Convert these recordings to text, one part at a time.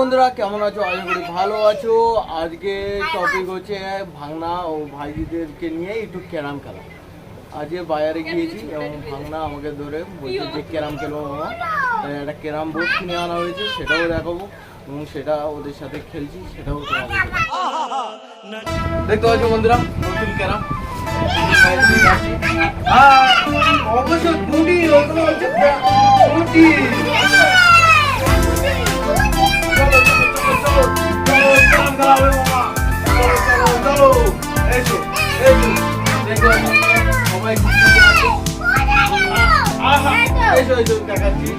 বন্ধুরা কেমন আছো? আশা করি ভালো আছো। আজকে টপিক হচ্ছে ভাঙনা ও ভাইজিদেরকে নিয়ে একটু ক্যারাম খেলা। আজকে বাজারে গিয়েছি এবং ভাঙনা আমাকে ধরে বলছে যে ক্যারাম খেলব মামা। একটা ক্যারাম বোর্ড কিনে আনা হয়েছে সেটাও দেখাবো। এবং সেটা ওদের সাথে খেলছি সেটাও দেখতে পাচ্ছ বন্ধুরা নতুন ক্যারাম। হ্যাঁ, গুটি দেখাচ্ছি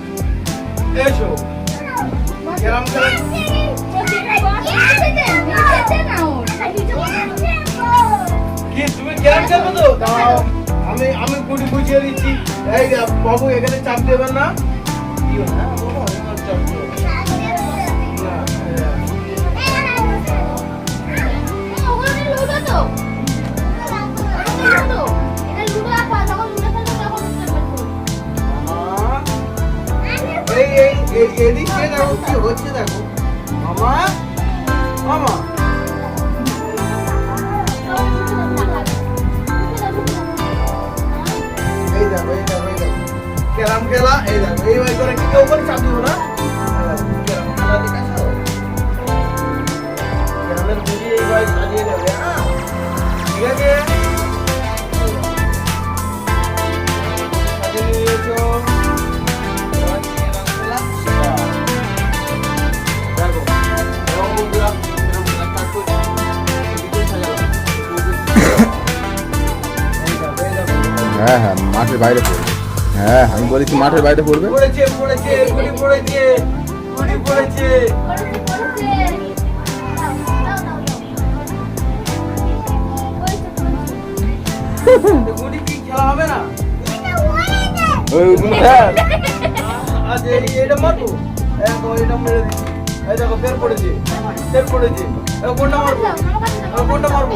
কি, তুমি তো? আমি আমি গুটি বুঝিয়ে দিচ্ছি। এই বাবু, এখানে চাপ দেবেন না। কি হলো? এদিকে দেখো কি হচ্ছে দেখো। মামা মামা। এই দেখো এই দেখো এই দেখো। খেলাম খেলা, এই দেখো। এইভাবে করে কেউ করে হ্যাঁ হ্যাঁ মাঠের বাইরে পড়বে। হ্যাঁ আমি বলেছি মাঠের বাইরে পড়বে। পড়েছে পড়েছে গুলি পড়েছে গুলি পড়েছে। গুলি কি খেলা হবে না? ওই ওগুলো আজ এই- এইটা মারবো? দেখো এটা মেরে দিচ্ছি। এই দেখো ফের পড়েছে ফের পড়েছে কোনটা মারবো? কোনটা মারবো?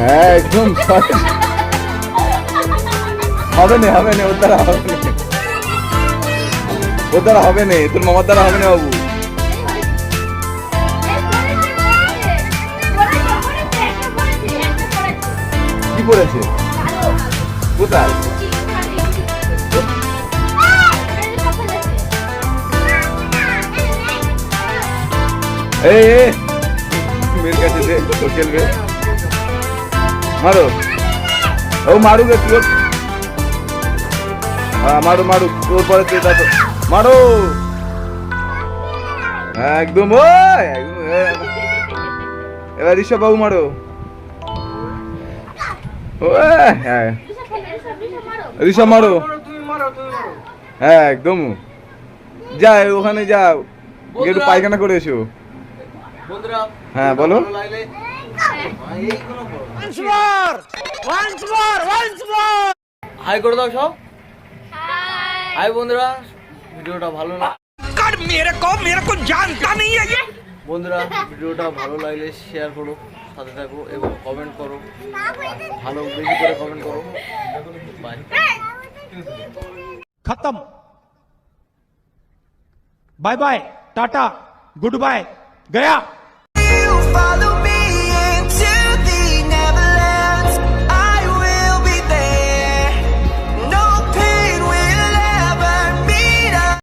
হ্যাঁ একদম হবে না হবে না, ওর দ্বারা হবে না। ওর দ্বারা হবে না, তোর মামার দ্বারা হবে না বাবু। কি করেছে কোথায়? এই মেয়ের কাছে দে খেলবে। মারো। ও মারু গে হ্যাঁ মারো মারু তোর পরে তুই তারপর মারো। হ্যাঁ, একদম এ। এবার ঋষভ বাবু মারো। ও হ্যাঁ। ঋষভ মারো। হ্যাঁ একদম। যা ওখানে যাও একটু পায়খানা করে এসো। হ্যাঁ, বলো। বন্ধুরা। ভিডিওটা ভালো বন্ধুরা ভিডিওটা ভালো লাগলে শেয়ার করো সাথে থাকো এবং কমেন্ট করো। ভালো বেশি করে কমেন্ট করো। খতম bye bye tata good bye Gaya